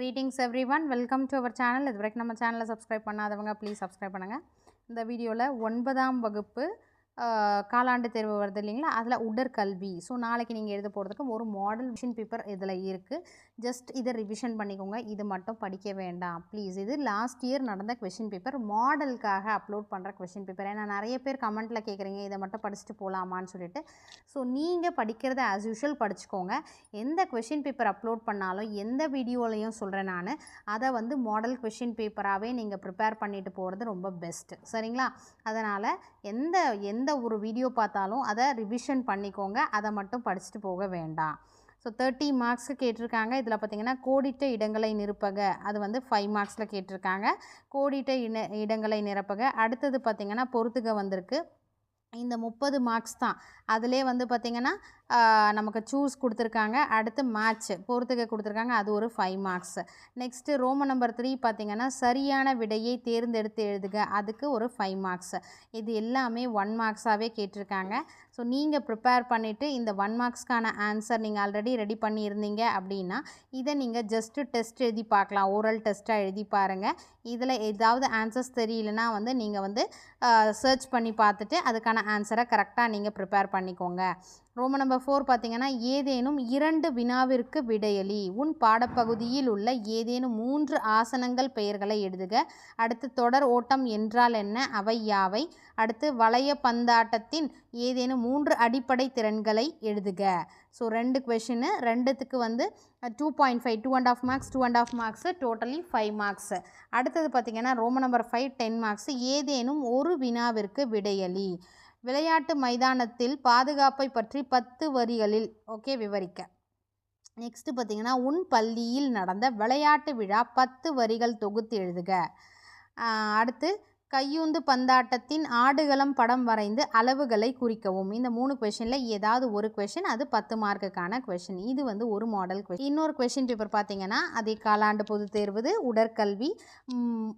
Greetings everyone welcome to our channel இது வரைக்கும் நம்ம சேனலை சப்ஸ்கிரைப் பண்ணாதவங்க ப்ளீஸ் சப்ஸ்கிரைப் பண்ணுங்கள் இந்த வீடியோவில் ஒன்பதாம் வகுப்பு காலாண்டு தேர்வு வருது இல்லைங்களா? அதில் உடற்கல்வி. ஸோ நாளைக்கு நீங்கள் எழுத போகிறதுக்கு ஒரு மாடல் மிஷின் பேப்பர் இதில் இருக்குது ஜஸ்ட் இதை ரிவிஷன் பண்ணிக்கோங்க. இது மட்டும் படிக்க வேண்டாம். ப்ளீஸ் இது லாஸ்ட் இயர் நடந்த கொஷின் பேப்பர் மாடலுக்காக அப்லோட் பண்ணுற கொஷின் பேப்பர் ஏன்னா நிறைய பேர் கமெண்ட்டில் கேட்குறீங்க இதை மட்டும் படிச்சுட்டு போகலாமான்னு சொல்லிட்டு. ஸோ நீங்கள் படிக்கிறத ஆஸ் யூஷுவல் படிச்சுக்கோங்க. எந்த கொஷின் பேப்பர் அப்லோட் பண்ணாலும் எந்த வீடியோலையும் சொல்கிறேன் நான். அதை வந்து மாடல் கொஷின் பேப்பராகவே நீங்கள் ப்ரிப்பேர் பண்ணிட்டு போகிறது ரொம்ப பெஸ்ட்டு சரிங்களா? அதனால் எந்த எந்த ஒரு வீடியோ பார்த்தாலும் அதை ரிவிஷன் பண்ணிக்கோங்க. அதை மட்டும் படிச்சுட்டு போக வேண்டாம். ஸோ தேர்ட்டி மார்க்ஸ்க்கு கேட்டிருக்காங்க. இதில் பார்த்தீங்கன்னா கோடிட்ட இடங்களை நிரப்பக. அது வந்து ஃபைவ் மார்க்ஸில் கேட்டிருக்காங்க. கோடிட்ட இன இடங்களை நிரப்பக. அடுத்தது பார்த்திங்கன்னா பொறுத்துக வந்திருக்கு. இந்த முப்பது மார்க்ஸ் தான். அதிலே வந்து பார்த்திங்கன்னா நமக்கு சூஸ் கொடுத்துருக்காங்க. அடுத்து மேட்ச் பொறுத்துக்க கொடுத்துருக்காங்க. அது ஒரு ஃபைவ் மார்க்ஸ் நெக்ஸ்ட்டு ரோம நம்பர் த்ரீ பார்த்திங்கன்னா சரியான விடையை தேர்ந்தெடுத்து எழுதுக. அதுக்கு ஒரு ஃபைவ் மார்க்ஸ் இது எல்லாமே ஒன் மார்க்ஸாகவே கேட்டிருக்காங்க. ஸோ நீங்கள் ப்ரிப்பேர் பண்ணிவிட்டு இந்த ஒன் மார்க்ஸ்க்கான ஆன்சர் நீங்கள் ஆல்ரெடி ரெடி பண்ணியிருந்தீங்க அப்படின்னா இதை நீங்கள் ஜஸ்ட்டு டெஸ்ட் எழுதி பார்க்கலாம். ஓரல் டெஸ்ட்டாக எழுதி பாருங்கள் இதில் ஏதாவது ஆன்சர்ஸ் தெரியலனா வந்து நீங்கள் வந்து சர்ச் பண்ணி பார்த்துட்டு அதுக்கான ஆன்சரை கரெக்டாக நீங்கள் ப்ரிப்பேர் பண்ணிக்கோங்க. ரோம நம்பர் ஃபோர் பார்த்தீங்கன்னா ஏதேனும் இரண்டு வினாவிற்கு விடையளி உன் பாடப்பகுதியில் உள்ள ஏதேனும் மூன்று ஆசனங்கள் பெயர்களை எழுதுக. அடுத்து தொடர் ஓட்டம் என்றால் என்ன? அவை யாவை? அடுத்து வளைய பந்தாட்டத்தின் ஏதேனும் மூன்று அடிப்படை திறன்களை எழுதுக. ஸோ ரெண்டு கொஷினு ரெண்டுத்துக்கு வந்து two point five two and half marks two and half marks totally five marks அடுத்தது பார்த்திங்கன்னா ரோம நம்பர் ஃபைவ் டென் மார்க்ஸ் ஏதேனும் ஒரு வினாவிற்கு விடையளி விளையாட்டு மைதானத்தில் பாதுகாப்பை பற்றி பத்து வரிகளில் ஓகே விவரிக்க. நெக்ஸ்ட்டு பார்த்தீங்கன்னா உன் பள்ளியில் நடந்த விளையாட்டு விழா பத்து வரிகள் தொகுத்து எழுதுக. அடுத்து கையூந்து பந்தாட்டத்தின் ஆடுகளம் படம் வரைந்து அளவுகளை குறிக்கவும். இந்த மூணு கொஷனில் ஏதாவது ஒரு கொஷின் அது பத்து மார்க்குக்கான கொஷின் இது வந்து ஒரு மாடல் கொஷின் இன்னொரு கொஷின் பேப்பர் பார்த்தீங்கன்னா அதே காலாண்டு பொது தேர்வு உடற்கல்வி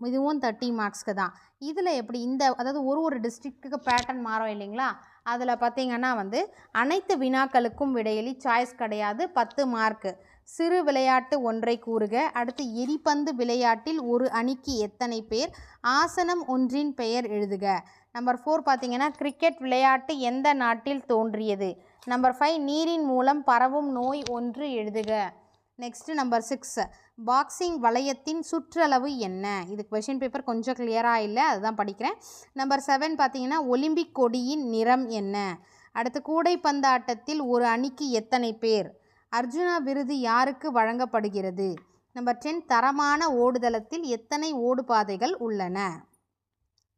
இதுவும் தேர்ட்டி மார்க்ஸ்க்கு தான். இதில் எப்படி இந்த அதாவது ஒரு ஒரு டிஸ்ட்ரிக்ட்டுக்கு பேட்டர்ன் மாறும் இல்லைங்களா? அதில் பார்த்தீங்கன்னா வந்து அனைத்து வினாக்களுக்கும் விடையிலி சாய்ஸ் கிடையாது பத்து மார்க்கு சிறு விளையாட்டு ஒன்றை கூறுக. அடுத்து எரிபந்து விளையாட்டில் ஒரு அணிக்கு எத்தனை பேர்? ஆசனம் ஒன்றின் பெயர் எழுதுக. நம்பர் ஃபோர் பார்த்தீங்கன்னா கிரிக்கெட் விளையாட்டு எந்த நாட்டில் தோன்றியது? நம்பர் ஃபைவ் நீரின் மூலம் பரவும் நோய் ஒன்று எழுதுக. நெக்ஸ்ட்டு நம்பர் சிக்ஸ் பாக்ஸிங் வளையத்தின் சுற்றளவு என்ன? இது கொஷின் பேப்பர் கொஞ்சம் கிளியராக இல்லை அதுதான் படிக்கிறேன். நம்பர் செவன் பார்த்தீங்கன்னா ஒலிம்பிக் கொடியின் நிறம் என்ன? அடுத்து கூடைப்பந்தாட்டத்தில் ஒரு அணிக்கு எத்தனை பேர்? அர்ஜுனா விருது யாருக்கு வழங்கப்படுகிறது? நம்பர் டென் தரமான ஓடுதளத்தில் எத்தனை ஓடுபாதைகள் உள்ளன?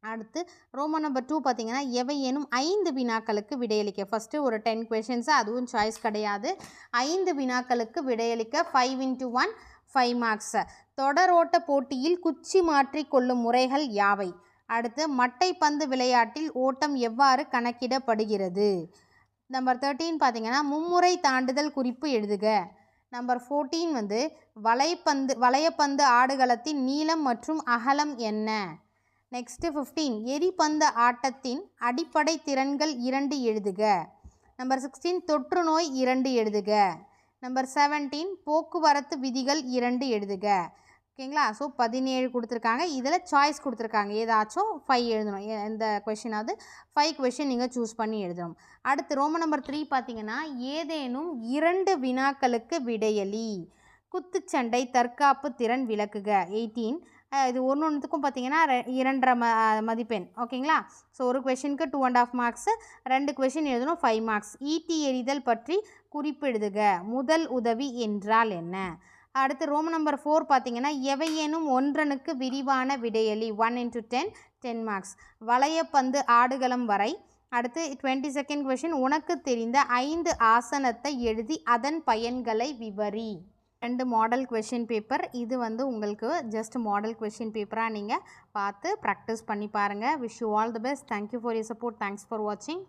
அடுத்து ரோமன் நம்பர் டூ பார்த்தீங்கன்னா எவையேனும் ஐந்து வினாக்களுக்கு விடையளிக்க. ஃபஸ்ட்டு ஒரு டென் கொஷின்ஸு அதுவும் சாய்ஸ் கிடையாது. ஐந்து வினாக்களுக்கு விடையளிக்க five into one five marks தொடரோட்ட போட்டியில் குச்சி மாற்றி கொள்ளும் முறைகள் யாவை? அடுத்து மட்டைப்பந்து விளையாட்டில் ஓட்டம் எவ்வாறு கணக்கிடப்படுகிறது? நம்பர் தேர்ட்டீன் பார்த்தீங்கன்னா மும்முறை தாண்டுதல் குறிப்பு எழுதுக. நம்பர் ஃபோர்டீன் வந்து வலைப்பந்து வளையப்பந்து ஆடுகளத்தின் நீளம் மற்றும் அகலம் என்ன? நெக்ஸ்ட்டு ஃபிஃப்டீன் எரிபந்து ஆட்டத்தின் அடிப்படை திறன்கள் இரண்டு எழுதுக. நம்பர் சிக்ஸ்டீன் தொற்று நோய் இரண்டு எழுதுக. நம்பர் செவன்டீன் போக்குவரத்து விதிகள் இரண்டு எழுதுக. ஓகேங்களா? ஸோ பதினேழு கொடுத்துருக்காங்க. இதில் சாய்ஸ் கொடுத்துருக்காங்க. ஏதாச்சும் ஃபைவ் எழுதணும். எ- எந்த கொஷினாவது ஃபைவ் கொஷின் நீங்கள் சூஸ் பண்ணி எழுதணும். அடுத்து ரோம நம்பர் த்ரீ பார்த்தீங்கன்னா ஏதேனும் இரண்டு வினாக்களுக்கு விடையளி குத்துச்சண்டை தற்காப்பு திறன் விளக்குக. எயிட்டீன் இது ஒன்று ஒன்றுத்துக்கும் பார்த்தீங்கன்னா இரண்டரை ம மதிப்பெண். ஓகேங்களா? ஸோ ஒரு கொஷினுக்கு டூ அண்ட் ஆஃப் மார்க்ஸு ரெண்டு கொஷின் எழுதணும் ஃபைவ் மார்க்ஸ் ஈட்டி எறிதல் பற்றி குறிப்பெழுதுக முதல் உதவி என்றால் என்ன? அடுத்து ரோம் நம்பர் ஃபோர் பார்த்தீங்கன்னா எவையேனும் ஒன்றனுக்கு விரிவான விடையலி one into ten ten marks வளையப்பந்து ஆடுகளம் வரை. அடுத்து டுவெண்ட்டி செகண்ட் கொஷின் உனக்கு தெரிந்த ஐந்து ஆசனத்தை எழுதி அதன் பயன்களை விவரி. ரெண்டு மாடல் கொஷின் பேப்பர் இது வந்து உங்களுக்கு ஜஸ்ட் மாடல் கொஷின் பேப்பராக நீங்கள் பார்த்து ப்ராக்டிஸ் பண்ணி பாருங்கள் wish you all the best thank you for your support thanks for வாட்சிங்